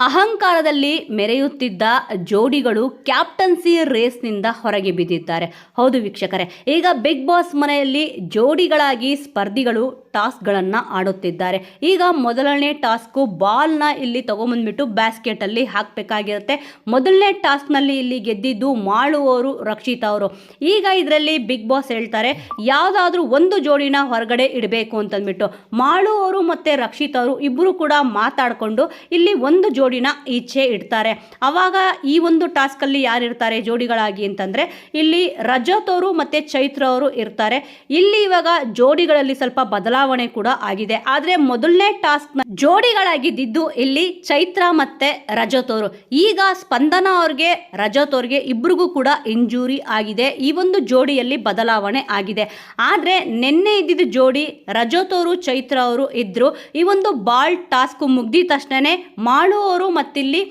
ಅಹಂಕಾರದಲ್ಲಿ ಮೆರೆಯುತ್ತಿದ್ದ ಜೋಡಿಗಳು ಕ್ಯಾಪ್ಟನ್ಸಿ ರೇಸ್ನಿಂದ ಹೊರಗೆ ಬಿದ್ದಿದ್ದಾರೆ. ಹೌದು ವೀಕ್ಷಕರೇ, ಈಗ ಬಿಗ್ ಬಾಸ್ ಮನೆಯಲ್ಲಿ ಜೋಡಿಗಳಾಗಿ ಸ್ಪರ್ಧಿಗಳು ಟಾಸ್ಕ್ಗಳನ್ನು ಆಡುತ್ತಿದ್ದಾರೆ. ಈಗ ಮೊದಲನೇ ಟಾಸ್ಕು ಬಾಲ್ನ ಇಲ್ಲಿ ತೊಗೊಂಬಂದ್ಬಿಟ್ಟು ಬ್ಯಾಸ್ಕೆಟಲ್ಲಿ ಹಾಕಬೇಕಾಗಿರುತ್ತೆ. ಮೊದಲನೇ ಟಾಸ್ಕ್ನಲ್ಲಿ ಇಲ್ಲಿ ಗೆದ್ದಿದ್ದು ಮಾಡುವವರು ರಕ್ಷಿತಾ ಅವರು. ಈಗ ಇದರಲ್ಲಿ ಬಿಗ್ ಬಾಸ್ ಹೇಳ್ತಾರೆ, ಯಾವುದಾದ್ರೂ ಒಂದು ಜೋಡಿನ ಹೊರಗಡೆ ಇಡಬೇಕು ಅಂತಂದ್ಬಿಟ್ಟು. ಮಾಡುವವರು ಮತ್ತು ರಕ್ಷಿತಾ ಅವರು ಇಬ್ಬರು ಕೂಡ ಮಾತಾಡಿಕೊಂಡು ಇಲ್ಲಿ ಒಂದು ಜೋಡಿನ ಈಚೆ ಇಡ್ತಾರೆ. ಅವಾಗ ಈ ಒಂದು ಟಾಸ್ಕಲ್ಲಿ ಯಾರಿರ್ತಾರೆ ಜೋಡಿಗಳಾಗಿ ಅಂತಂದರೆ ಇಲ್ಲಿ ರಜತ್ ಅವರು ಮತ್ತು ಚೈತ್ರ ಅವರು ಇರ್ತಾರೆ. ಇಲ್ಲಿ ಇವಾಗ ಜೋಡಿಗಳಲ್ಲಿ ಸ್ವಲ್ಪ ಬದಲಾವಣೆ ಕೂಡ ಆಗಿದೆ. ಆದರೆ ಮೊದಲನೇ ಟಾಸ್ಕ್ ಜೋಡಿಗಳಾಗಿದ್ದು ಇಲ್ಲಿ ಚೈತ್ರ ಮತ್ತೆ ರಜತ್ ಅವರು. ಈಗ ಸ್ಪಂದನ ಅವ್ರಿಗೆ, ರಜತ್ ಅವ್ರಿಗೆ ಇಬ್ರಿಗೂ ಕೂಡ ಇಂಜೂರಿ ಆಗಿದೆ. ಈ ಒಂದು ಜೋಡಿಯಲ್ಲಿ ಬದಲಾವಣೆ ಆಗಿದೆ. ಆದರೆ ನಿನ್ನೆ ಇದ್ದಿದ್ದ ಜೋಡಿ ರಜತ್ ಅವರು, ಚೈತ್ರ ಅವರು ಇದ್ರು. ಈ ಒಂದು ಬಾಲ್ ಟಾಸ್ಕ್ ಮುಗ್ದಿದ ತಕ್ಷಣನೇ ಮಾಳು ಅವರು ಮತ್ತಿಲ್ಲಿ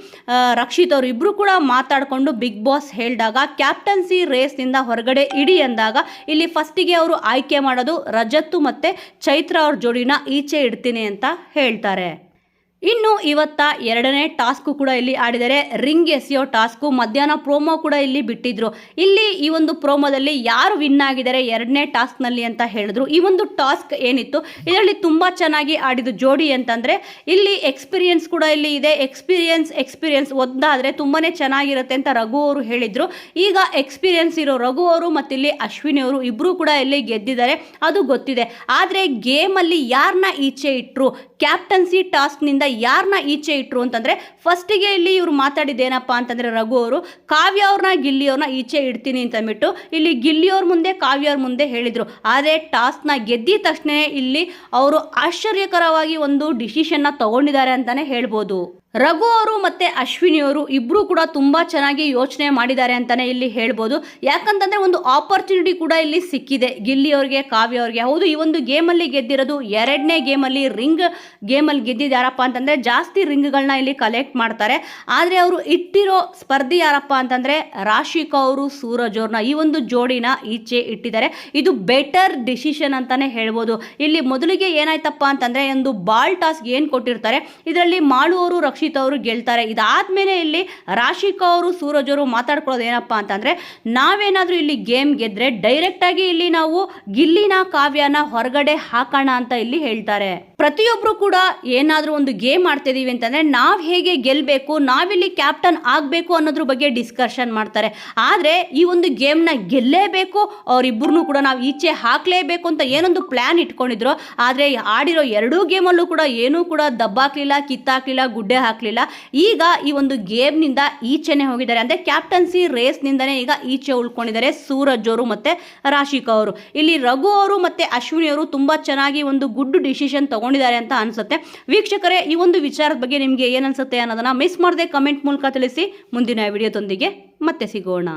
ರಕ್ಷಿತ್ ಅವರು ಇಬ್ರು ಕೂಡ ಮಾತಾಡಿಕೊಂಡು ಬಿಗ್ ಬಾಸ್ ಹೇಳಿದಾಗ, ಕ್ಯಾಪ್ಟನ್ಸಿ ರೇಸ್ನಿಂದ ಹೊರಗಡೆ ಇಡಿ ಅಂದಾಗ ಇಲ್ಲಿ ಫಸ್ಟಿಗೆ ಅವರು ಆಯ್ಕೆ ಮಾಡೋದು ರಜತ್ತು ಮತ್ತು ಚೈತ್ರ ಅವ್ರ ಜೋಡಿನ ಈಚೆ ಇಡ್ತೀನಿ ಅಂತ ಹೇಳ್ತಾರೆ. ಇನ್ನು ಇವತ್ತ ಎರಡನೇ ಟಾಸ್ಕು ಕೂಡ ಇಲ್ಲಿ ಆಡಿದರೆ ರಿಂಗ್ ಎಸೆಯೋ ಟಾಸ್ಕು. ಮಧ್ಯಾಹ್ನ ಪ್ರೋಮೋ ಕೂಡ ಇಲ್ಲಿ ಬಿಟ್ಟಿದ್ರು. ಇಲ್ಲಿ ಈ ಒಂದು ಪ್ರೋಮೋದಲ್ಲಿ ಯಾರು ವಿನ್ ಆಗಿದ್ದಾರೆ ಎರಡನೇ ಟಾಸ್ಕ್ನಲ್ಲಿ ಅಂತ ಹೇಳಿದ್ರು. ಈ ಒಂದು ಟಾಸ್ಕ್ ಏನಿತ್ತು? ಇದರಲ್ಲಿ ತುಂಬ ಚೆನ್ನಾಗಿ ಆಡಿದ ಜೋಡಿ ಅಂತಂದರೆ ಇಲ್ಲಿ ಎಕ್ಸ್ಪೀರಿಯನ್ಸ್ ಕೂಡ ಇಲ್ಲಿ ಇದೆ. ಎಕ್ಸ್ಪೀರಿಯನ್ಸ್ ಎಕ್ಸ್ಪೀರಿಯನ್ಸ್ ಒಂದಾದರೆ ತುಂಬಾ ಚೆನ್ನಾಗಿರುತ್ತೆ ಅಂತ ರಘು ಅವರು ಹೇಳಿದರು. ಈಗ ಎಕ್ಸ್ಪೀರಿಯನ್ಸ್ ಇರೋ ರಘು ಅವರು ಮತ್ತಿಲ್ಲಿ ಅಶ್ವಿನಿ ಅವರು ಇಬ್ಬರೂ ಕೂಡ ಇಲ್ಲಿ ಗೆದ್ದಿದ್ದಾರೆ. ಅದು ಗೊತ್ತಿದೆ. ಆದರೆ ಗೇಮಲ್ಲಿ ಯಾರನ್ನ ಈಚೆ ಇಟ್ಟರು ಕ್ಯಾಪ್ಟನ್ಸಿ ಟಾಸ್ಕ್ನಿಂದ ಯಾರನ್ನ ಈಚೆ ಇಟ್ಟರು ಅಂತಂದರೆ ಫಸ್ಟಿಗೆ ಇಲ್ಲಿ ಇವ್ರು ಮಾತಾಡಿದ್ದೇನಪ್ಪ ಅಂತಂದರೆ ರಘು ಅವರು, ಕಾವ್ಯ ಅವ್ರನ್ನ ಗಿಲ್ಲಿ ಅವ್ರನ್ನ ಈಚೆ ಇಡ್ತೀನಿ ಅಂತ ಅಂದ್ಬಿಟ್ಟು ಇಲ್ಲಿ ಗಿಲ್ಲಿಯವ್ರ ಮುಂದೆ, ಕಾವ್ಯ ಅವ್ರ ಮುಂದೆ ಹೇಳಿದರು. ಆದರೆ ಟಾಸ್ಕ್ನ ಗೆದ್ದಿದ ತಕ್ಷಣ ಇಲ್ಲಿ ಅವರು ಆಶ್ಚರ್ಯಕರವಾಗಿ ಒಂದು ಡಿಸಿಷನ್ನ ತಗೊಂಡಿದ್ದಾರೆ ಅಂತಲೇ ಹೇಳ್ಬೋದು. ರಘು ಅವರು ಮತ್ತು ಅಶ್ವಿನಿ ಅವರು ಇಬ್ಬರು ಕೂಡ ತುಂಬ ಚೆನ್ನಾಗಿ ಯೋಚನೆ ಮಾಡಿದ್ದಾರೆ ಅಂತಲೇ ಇಲ್ಲಿ ಹೇಳ್ಬೋದು. ಯಾಕಂತಂದರೆ ಒಂದು ಆಪರ್ಚುನಿಟಿ ಕೂಡ ಇಲ್ಲಿ ಸಿಕ್ಕಿದೆ. ಗಿಲ್ಲಿ ಅವ್ರಿಗೆ, ಕಾವ್ಯ ಅವ್ರಿಗೆ. ಹೌದು, ಈ ಒಂದು ಗೇಮಲ್ಲಿ ಗೆದ್ದಿರೋದು ಎರಡನೇ ಗೇಮಲ್ಲಿ ರಿಂಗ್ ಗೇಮಲ್ಲಿ ಗೆದ್ದಿದ್ದು ಯಾರಪ್ಪ ಅಂತಂದರೆ ಜಾಸ್ತಿ ರಿಂಗ್ಗಳನ್ನ ಇಲ್ಲಿ ಕಲೆಕ್ಟ್ ಮಾಡ್ತಾರೆ. ಆದರೆ ಅವರು ಇಟ್ಟಿರೋ ಸ್ಪರ್ಧಿ ಯಾರಪ್ಪ ಅಂತಂದರೆ ರಾಶಿಕಾ ಅವರು, ಸೂರಜ್ ಅವ್ರನ್ನ ಈ ಒಂದು ಜೋಡಿನ ಈಚೆ ಇಟ್ಟಿದ್ದಾರೆ. ಇದು ಬೆಟರ್ ಡಿಸಿಷನ್ ಅಂತಲೇ ಹೇಳ್ಬೋದು. ಇಲ್ಲಿ ಮೊದಲಿಗೆ ಏನಾಯ್ತಪ್ಪ ಅಂತಂದರೆ ಒಂದು ಬಾಲ್ ಟಾಸ್ಕ್ ಏನು ಕೊಟ್ಟಿರ್ತಾರೆ, ಇದರಲ್ಲಿ ಮಾಳುವವರು ರಕ್ಷಿತ್ ಅವರು ಗೆಲ್ತಾರೆ. ಇದಾದ್ಮೇಲೆ ಇಲ್ಲಿ ರಾಶಿಕಾ ಅವರು, ಸೂರಜ್ ಅವರು ಮಾತಾಡ್ಕೊಳ್ಳೋದು ಏನಪ್ಪ ಅಂತಂದರೆ, ನಾವೇನಾದರೂ ಇಲ್ಲಿ ಗೇಮ್ ಗೆದ್ರೆ ಡೈರೆಕ್ಟಾಗಿ ಇಲ್ಲಿ ನಾವು ಗಿಲ್ಲಿನ ಕಾವ್ಯನ ಹೊರಗಡೆ ಹಾಕೋಣ ಅಂತ ಇಲ್ಲಿ ಹೇಳ್ತಾರೆ. ಪ್ರತಿಯೊಬ್ಬರು ಕೂಡ ಏನಾದರೂ ಒಂದು ಗೇಮ್ ಆಡ್ತಿದ್ದೀವಿ ಅಂತಂದರೆ ನಾವು ಹೇಗೆ ಗೆಲ್ಲಬೇಕು ನಾವಿಲ್ಲಿ ಕ್ಯಾಪ್ಟನ್ ಆಗಬೇಕು ಅನ್ನೋದ್ರ ಬಗ್ಗೆ ಡಿಸ್ಕಷನ್ ಮಾಡ್ತಾರೆ. ಆದರೆ ಈ ಒಂದು ಗೇಮ್ನ ಗೆಲ್ಲೇಬೇಕು ಅವರಿಬ್ಬರನ್ನೂ ಕೂಡ ನಾವು ಈಚೆ ಹಾಕಲೇಬೇಕು ಅಂತ ಏನೊಂದು ಪ್ಲ್ಯಾನ್ ಇಟ್ಕೊಂಡಿದ್ರು. ಆದರೆ ಆಡಿರೋ ಎರಡೂ ಗೇಮಲ್ಲೂ ಕೂಡ ಏನೂ ಕೂಡ ದಬ್ಬಾಕ್ಲಿಲ್ಲ, ಕಿತ್ತಾಕ್ಲಿಲ್ಲ, ಗುಡ್ಡೆ ಹಾಕಲಿಲ್ಲ. ಈಗ ಈ ಒಂದು ಗೇಮ್ನಿಂದ ಈಚೆನೇ ಹೋಗಿದ್ದಾರೆ. ಅಂದರೆ ಕ್ಯಾಪ್ಟನ್ಸಿ ರೇಸ್ನಿಂದನೇ ಈಗ ಈಚೆ ಉಳ್ಕೊಂಡಿದ್ದಾರೆ ಸೂರಜ್ ಅವರು ಮತ್ತು ರಾಶಿಕಾ ಅವರು. ಇಲ್ಲಿ ರಘು ಅವರು ಮತ್ತು ಅಶ್ವಿನಿ ಅವರು ತುಂಬ ಚೆನ್ನಾಗಿ ಒಂದು ಗುಡ್ ಡಿಸಿಷನ್ ತಗೊಂಡಿದ್ದಾರೆ ಅಂತ ಅನ್ಸುತ್ತೆ. ವೀಕ್ಷಕರೇ, ಈ ಒಂದು ವಿಚಾರದ ಬಗ್ಗೆ ನಿಮಗೆ ಏನನ್ಸುತ್ತೆ ಅನ್ನೋದನ್ನ ಮಿಸ್ ಮಾಡದೆ ಕಮೆಂಟ್ ಮೂಲಕ ತಿಳಿಸಿ. ಮುಂದಿನ ವಿಡಿಯೋದೊಂದಿಗೆ ಮತ್ತೆ ಸಿಗೋಣ.